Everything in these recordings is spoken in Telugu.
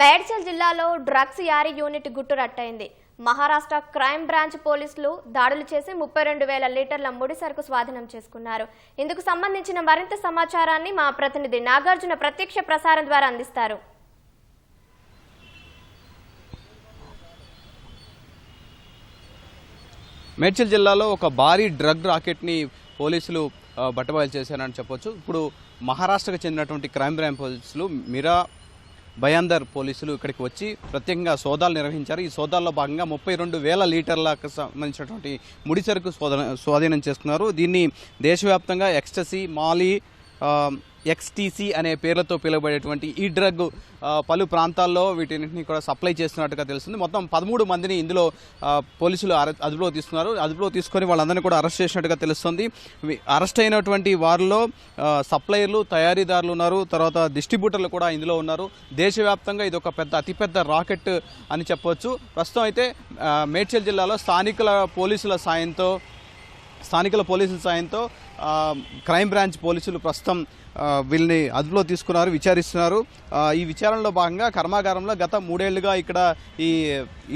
మేడ్చల్ జిల్లాలో డ్రగ్స్ యారీ యూనిట్ గుట్టు రట్టయింది. మహారాష్ట్ర క్రైమ్ బ్రాంచ్ పోలీసులు దాడులు చేసి ముప్పై రెండు వేల లీటర్ల ముడి సరుకు స్వాధీనం చేసుకున్నారు. ఇందుకు సంబంధించిన మరింత సమాచారాన్ని మా ప్రతినిధి నాగార్జున ప్రత్యక్ష ప్రసారం ద్వారా అందిస్తారు. మేడ్చల్ జిల్లాలో ఒక భారీ డ్రగ్ రాకెట్ని పోలీసులు బట్టబయలు చేశారని చెప్పొచ్చు. ఇప్పుడు మహారాష్ట్రకు చెందినటువంటి క్రైమ్ బ్రాంచ్ పోలీసులు మిరా భయాందర్ పోలీసులు ఇక్కడికి వచ్చి ప్రత్యేకంగా సోదాలు నిర్వహించారు. ఈ సోదాల్లో భాగంగా ముప్పై రెండు వేల లీటర్లకు సంబంధించినటువంటి ముడి సరుకు స్వాధీనం చేసుకున్నారు. దీన్ని దేశవ్యాప్తంగా ఎక్స్టసీ మాలీ ఎక్స్టీసీ అనే పేర్లతో పిలువబడేటువంటి ఈ డ్రగ్ పలు ప్రాంతాల్లో వీటిని కూడా సప్లై చేస్తున్నట్టుగా తెలుస్తుంది. మొత్తం పదమూడు మందిని ఇందులో పోలీసులు అదుపులో తీసుకున్నారు. అదుపులో తీసుకొని వాళ్ళందరినీ కూడా అరెస్ట్ చేసినట్టుగా తెలుస్తుంది. అరెస్ట్ అయినటువంటి వారిలో సప్లయర్లు తయారీదారులు ఉన్నారు. తర్వాత డిస్ట్రిబ్యూటర్లు కూడా ఇందులో ఉన్నారు. దేశవ్యాప్తంగా ఇది ఒక పెద్ద అతిపెద్ద రాకెట్ అని చెప్పవచ్చు ప్రస్తుతం అయితే మేడ్చల్ జిల్లాలో స్థానికుల పోలీసుల సాయంతో స్థానికుల పోలీసుల సాయంతో క్రైమ్ బ్రాంచ్ పోలీసులు ప్రస్తుతం వీళ్ళని అదుపులో తీసుకున్నారు విచారిస్తున్నారు. ఈ విచారణలో భాగంగా కర్మాగారంలో గత మూడేళ్ళుగా ఇక్కడ ఈ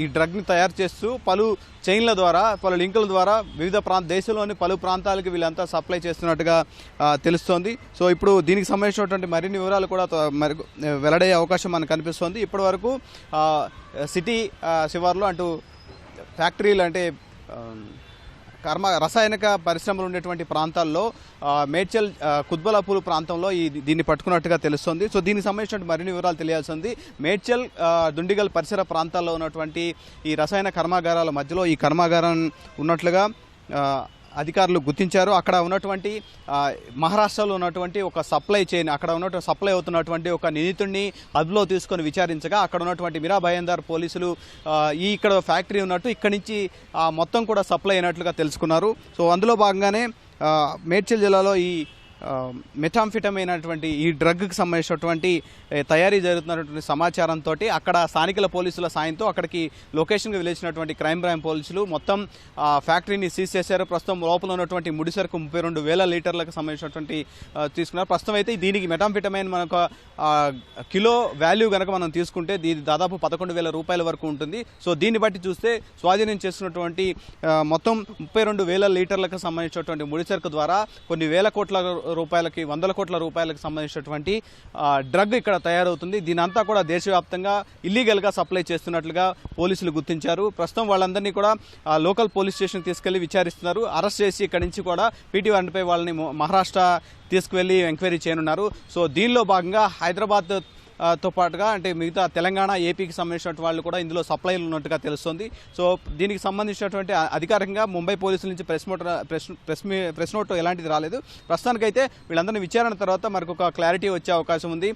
ఈ డ్రగ్ని తయారు చేస్తూ పలు చైన్ల ద్వారా పలు లింకుల ద్వారా వివిధ ప్రాంత దేశంలోని పలు ప్రాంతాలకు వీళ్ళంతా సప్లై చేస్తున్నట్టుగా తెలుస్తోంది. సో ఇప్పుడు దీనికి సంబంధించినటువంటి మరిన్ని వివరాలు కూడా మరి వెల్లడయ్యే అవకాశం మనకు కనిపిస్తోంది. ఇప్పటి వరకు సిటీ శివార్లో అంటూ ఫ్యాక్టరీలు అంటే కర్మ రసాయనిక పరిశ్రమలు ఉండేటువంటి ప్రాంతాల్లో మేడ్చల్ కుద్బలాపూర్ ప్రాంతంలో ఈ దీన్ని పట్టుకున్నట్టుగా తెలుస్తుంది. సో దీనికి సంబంధించిన మరిన్ని వివరాలు తెలియాల్సింది. మేడ్చల్ దుండిగల్ పరిసర ప్రాంతాల్లో ఉన్నటువంటి ఈ రసాయన కర్మాగారాల మధ్యలో ఈ కర్మాగారం ఉన్నట్లుగా అధికారులు గుర్తించారు. అక్కడ ఉన్నటువంటి మహారాష్ట్రలో ఉన్నటువంటి ఒక సప్లై చైన్ అక్కడ ఉన్నటువంటి సప్లై అవుతున్నటువంటి ఒక నిందితుడిని అదుపులో తీసుకొని విచారించగా అక్కడ ఉన్నటువంటి మీరాభయందర్ పోలీసులు ఈ ఇక్కడ ఫ్యాక్టరీ ఉన్నట్టు ఇక్కడి నుంచి మొత్తం కూడా సప్లై అయినట్లుగా తెలుసుకున్నారు. సో అందులో భాగంగానే మేడ్చల్ జిల్లాలో ఈ మెటాంఫిటమైన్ ఈ డ్రగ్కి సంబంధించినటువంటి తయారీ జరుగుతున్నటువంటి సమాచారంతో అక్కడ స్థానికుల పోలీసుల సాయంతో అక్కడికి లొకేషన్కి వెళ్ళినటువంటి క్రైమ్ బ్రాంచ్ పోలీసులు మొత్తం ఫ్యాక్టరీని సీజ్ చేశారు. ప్రస్తుతం లోపల ఉన్నటువంటి ముడిసరుకు ముప్పై రెండు వేల లీటర్లకు సంబంధించినటువంటి తీసుకున్నారు. ప్రస్తుతం అయితే దీనికి మెటాంఫిటమైన్ మనకు కిలో వాల్యూ కనుక మనం తీసుకుంటే దీని దాదాపు పదకొండు వేల రూపాయల వరకు ఉంటుంది. సో దీన్ని బట్టి చూస్తే స్వాధీనం చేసుకున్నటువంటి మొత్తం ముప్పై రెండు వేల లీటర్లకు సంబంధించినటువంటి ముడిసరుకు ద్వారా కొన్ని వేల కోట్ల రూపాయలకి వందల కోట్ల రూపాయలకు సంబంధించినటువంటి డ్రగ్ ఇక్కడ తయారవుతుంది. దీనంతా కూడా దేశవ్యాప్తంగా ఇల్లీగల్గా సప్లై చేస్తున్నట్లుగా పోలీసులు గుర్తించారు. ప్రస్తుతం వాళ్ళందరినీ కూడా లోకల్ పోలీస్ స్టేషన్కి తీసుకెళ్ళి విచారిస్తున్నారు. అరెస్ట్ చేసి ఇక్కడి నుంచి కూడా పీటీ వన్పై వాళ్ళని మహారాష్ట్ర తీసుకువెళ్ళి ఎంక్వైరీ చేయనున్నారు. సో దీనిలో భాగంగా హైదరాబాద్ తో పాటుగా అంటే మిగతా తెలంగాణ ఏపీకి సంబంధించినటువంటి వాళ్ళు కూడా ఇందులో సప్లైలు ఉన్నట్టుగా తెలుస్తుంది. సో దీనికి సంబంధించినటువంటి అధికారికంగా ముంబై పోలీసుల నుంచి press note press press press note ఎలాంటిది రాలేదు. ప్రస్తుతానికైతే వీళ్ళందరినీ విచారణ తర్వాత మనకు ఒక క్లారిటీ వచ్చే అవకాశం ఉంది.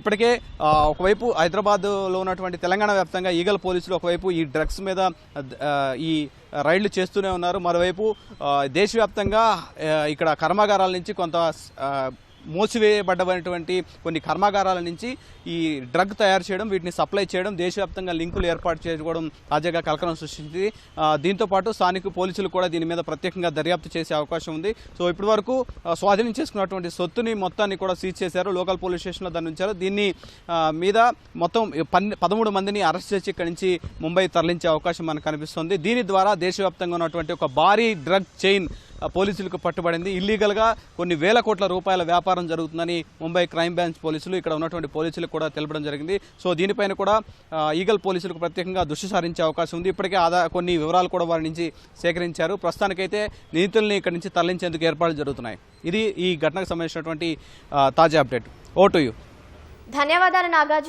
ఇప్పటికే ఒకవైపు హైదరాబాద్లో ఉన్నటువంటి తెలంగాణ వ్యాప్తంగా ఈగల్ పోలీసులు ఒకవైపు ఈ డ్రగ్స్ మీద ఈ రైళ్ళు చేస్తూనే ఉన్నారు. మరోవైపు దేశవ్యాప్తంగా ఇక్కడ కర్మాగారాల నుంచి కొంత ఆ, కొన్ని కర్మాగారాల నుంచి ఈ డ్రగ్ తయారు చేయడం వీటిని సప్లై చేయడం దేశవ్యాప్తంగా లింకులు ఏర్పాటు చేసుకోవడం తాజాగా కలకలం సృష్టించింది. దీంతోపాటు దీంతో పాటు స్థానిక పోలీసులు కూడా దీని మీద ప్రత్యేకంగా దర్యాప్తు చేసే అవకాశం ఉంది. సో ఇప్పటి వరకు స్వాధీనం చేసుకున్నటువంటి సొత్తుని మొత్తాన్ని కూడా సీజ్ చేశారు. లోకల్ పోలీస్ స్టేషన్లో దాన్ని ఉంచారు. దీన్ని మీద మొత్తం పదమూడు మందిని అరెస్ట్ చేసి ఇక్కడి నుంచి ముంబై తరలించే అవకాశం మనకు కనిపిస్తుంది. దీని ద్వారా దేశవ్యాప్తంగా ఉన్నటువంటి ఒక భారీ డ్రగ్ చైన్ పోలీసులకు పట్టుబడింది. ఇల్లీగల్గా కొన్ని వేల కోట్ల రూపాయల వ్యాపారం జరుగుతుందని ముంబై క్రైమ్ బ్రాంచ్ పోలీసులు ఇక్కడ ఉన్నటువంటి పోలీసులకు కూడా తెలపడం జరిగింది. సో దీనిపైన కూడా ఈగల్ పోలీసులకు ప్రత్యేకంగా దృష్టి సారించే అవకాశం ఉంది. ఇప్పటికే ఆదా కొన్ని వివరాలు కూడా వారి నుంచి సేకరించారు. ప్రస్తుతానికైతే నిందితుల్ని ఇక్కడి నుంచి తరలించేందుకు ఏర్పాట్లు జరుగుతున్నాయి. ఇది ఈ ఘటనకు సంబంధించినటువంటి తాజా అప్డేట్. Oh to you. ధన్యవాదాలు నాగార్జున.